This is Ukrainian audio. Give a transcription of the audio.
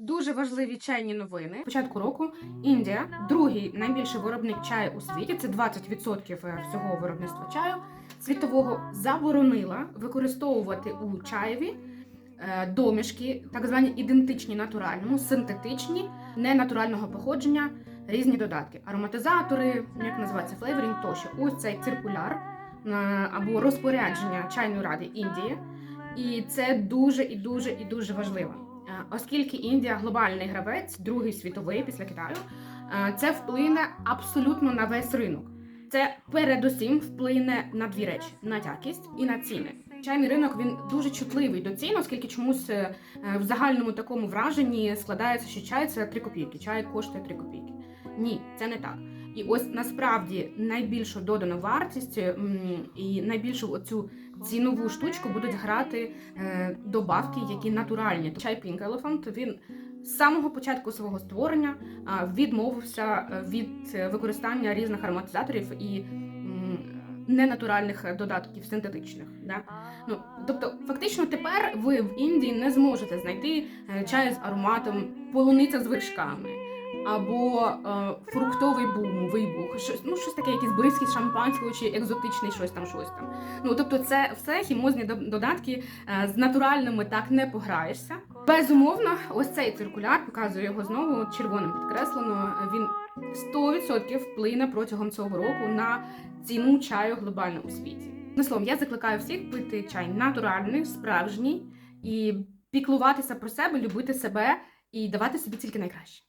Дуже важливі чайні новини. Початку року Індія, другий найбільший виробник чаю у світі, це 20% всього виробництва чаю світового, заборонила використовувати у чаєві е, домішки, так звані ідентичні натуральному, синтетичні, ненатурального походження, різні додатки, ароматизатори, як називається флейворінг тощо. Ось цей циркуляр е, або розпорядження чайної ради Індії. І це дуже і дуже і дуже важливо. Е, Оскільки Індія глобальний гравець, другий світовий після Китаю, е, це вплине абсолютно на весь ринок. Це передусім вплине на дві речі: на якість і на ціни. Чайний ринок він дуже чутливий до цін, оскільки чомусь е, в загальному такому враженні складається, що чай це 3 копійки, чай коштує 3 копійки. Ні, це не так. І ось насправді найбільшу додану вартість і найбільшу оцю цінову штучку будуть грати е, добавки, які натуральні. Чай Pink Elephant, він з самого початку свого створення відмовився е, від е, використання різних ароматизаторів і ненатуральних додатків синтетичних. Да? Ну, тобто, фактично, тепер ви в Індії не зможете знайти е, чай з ароматом полуниця з вершками. Або е, фруктовий бум, вибух, щось, ну щось таке, якийсь бризки з шампанського чи екзотичний щось там, щось там. Ну тобто, це все хімозні додатки е, з натуральними так не пограєшся. Безумовно, ось цей циркуляр показую його знову червоним підкреслено. Він 100% вплине протягом цього року на ціну чаю глобально у світі. Ну, словом, я закликаю всіх пити чай натуральний, справжній і піклуватися про себе, любити себе і давати собі тільки найкраще.